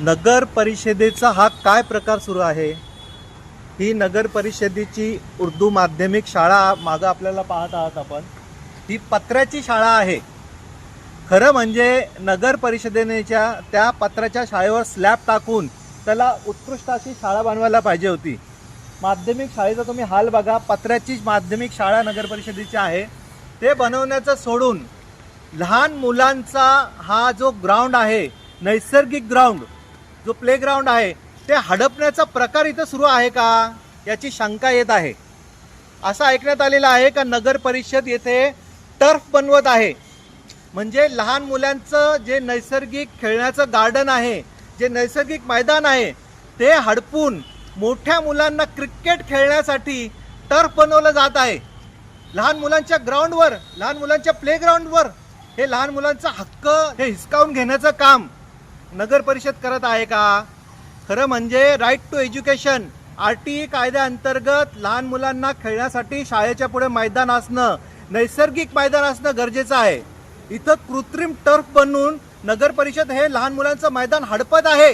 नगर परिषदेचा हा काय प्रकार सुरू आहे? ही नगर परिषदेची उर्दू माध्यमिक शाळा मागं आपल्याला पाहत आहात आपण. ही पत्र्याची शाळा आहे. खरं म्हणजे नगर परिषदेनेच्या त्या पत्र्याच्या शाळेवर स्लॅब टाकून त्याला उत्कृष्ट अशी शाळा बनवायला पाहिजे होती. माध्यमिक शाळेचा तुम्ही हाल बघा पत्र्याची माध्यमिक शाळा नगर परिषदेची आहे. ते बनवण्याचं सोडून लहान मुलांचा हा जो ग्राउंड आहे नैसर्गिक ग्राउंड जो प्लेग्राऊंड आहे ते हडपण्याचा प्रकार इथं सुरू आहे का? याची शंका येत आहे. असं ऐकण्यात आलेलं आहे का नगर परिषद येथे टर्फ बनवत आहे? म्हणजे लहान मुलांचं जे नैसर्गिक खेळण्याचं गार्डन आहे जे नैसर्गिक मैदान आहे ते हडपून मोठ्या मुलांना क्रिकेट खेळण्यासाठी टर्फ बनवलं जात आहे. लहान मुलांच्या ग्राउंडवर लहान मुलांच्या प्लेग्राऊंडवर हे लहान मुलांचा हक्क हे हिसकावून घेण्याचं काम नगर परिषद करत आहे का? खरं म्हणजे right to education R T E कायद्याअंतर्गत लहान मुलांना खेळण्यासाठी शाळेच्या पुढे मैदान असणं नैसर्गिक मैदान असणं गरजेचं आहे. इथं कृत्रिम टर्फ बनवून नगर परिषद हे लहान मुलांचं मैदान हडपत आहे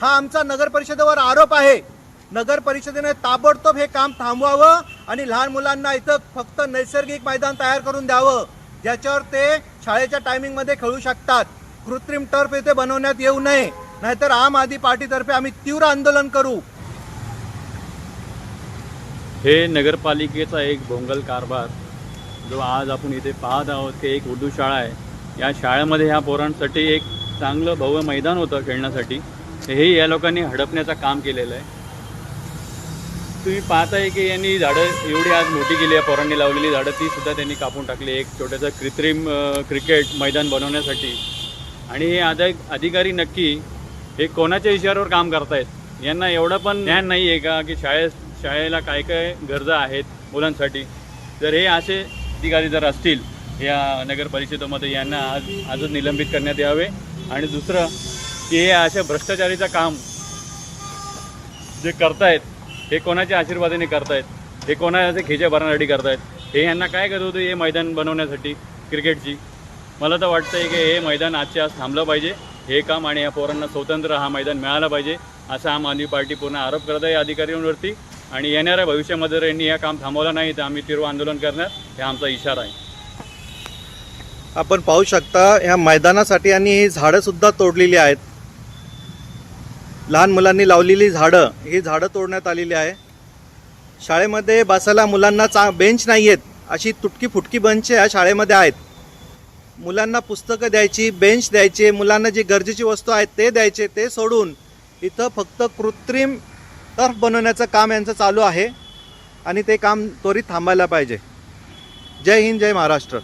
हा आमचा नगर परिषदेवर आरोप आहे. नगर परिषदेने ताबडतोब हे काम थांबवावं आणि लहान मुलांना इथं फक्त नैसर्गिक मैदान तयार करून द्यावं ज्याच्यावर ते शाळेच्या टायमिंगमध्ये खेळू शकतात. कृत्रिम टर्फ येथे बनवण्यात येऊ नये. नाहीतर आम आदमी पार्टीतर्फे आम्ही तीव्र आंदोलन करू. हे नगरपालिकेचा एक भोंगल कारभार जो आज आपण इथे पाहत आहोत की एक उर्दू शाळा आहे. या शाळेमध्ये ह्या पोरांसाठी एक चांगलं भव्य मैदान होतं खेळण्यासाठी. हे या लोकांनी हडपण्याचं काम केलेलं आहे. तुम्ही पाहताय की यांनी झाडं एवढी आज मोठी केली आहे पोरांनी लावलेली झाडं. ती सुद्धा त्यांनी कापून टाकली. एक छोटंसं कृत्रिम क्रिकेट मैदान बनवण्यासाठी. आणि हे अधिक अधिकारी नक्की हे कोणाच्या इशाऱ्यावर काम करतायत? यांना एवढं पण ज्ञान नाही आहे का की शाळे शाळेला काय काय गरजा आहेत मुलांसाठी? जर हे असे अधिकारी जर असतील या नगर परिषदेमध्ये यांना आज आजच निलंबित करण्यात यावे. आणि दुसरं की हे अशा भ्रष्टाचारीचं काम जे करतायत हे कोणाच्या आशीर्वादाने करतायत? हे कोणाच्या खेच्या भरण्यासाठी करतायत? हे यांना काय करत होतं हे मैदान बनवण्यासाठी क्रिकेटची? मला तर वाटतं आहे की हे मैदान आजच्या आज थांबलं पाहिजे. हे काम आणि या पोरांना स्वतंत्र हा मैदान मिळालं पाहिजे असा आम आदमी पार्टी पूर्ण आरोप करत आहे अधिकाऱ्यांवरती. आणि येणाऱ्या भविष्यामध्ये जर यांनी हे काम थांबवलं नाही तर आम्ही तीव्र आंदोलन करणार हे आमचा इशारा आहे. आपण पाहू शकता ह्या मैदानासाठी आणि ही झाडंसुद्धा तोडलेली आहेत. लहान मुलांनी लावलेली झाडं ही झाडं तोडण्यात आलेली आहे. शाळेमध्ये बसायला मुलांना चा बेंच नाही आहेत अशी तुटकी फुटकी बेंच या शाळेमध्ये आहेत. मुलांना पुस्तकं द्यायची बेंच द्यायचे मुलांना जी गरजेची वस्तू आहेत ते द्यायचे ते सोडून इथं फक्त कृत्रिम टर्फ बनवण्याचं काम यांचं चालू आहे आणि ते काम त्वरित थांबायला पाहिजे. जय हिंद जय महाराष्ट्र.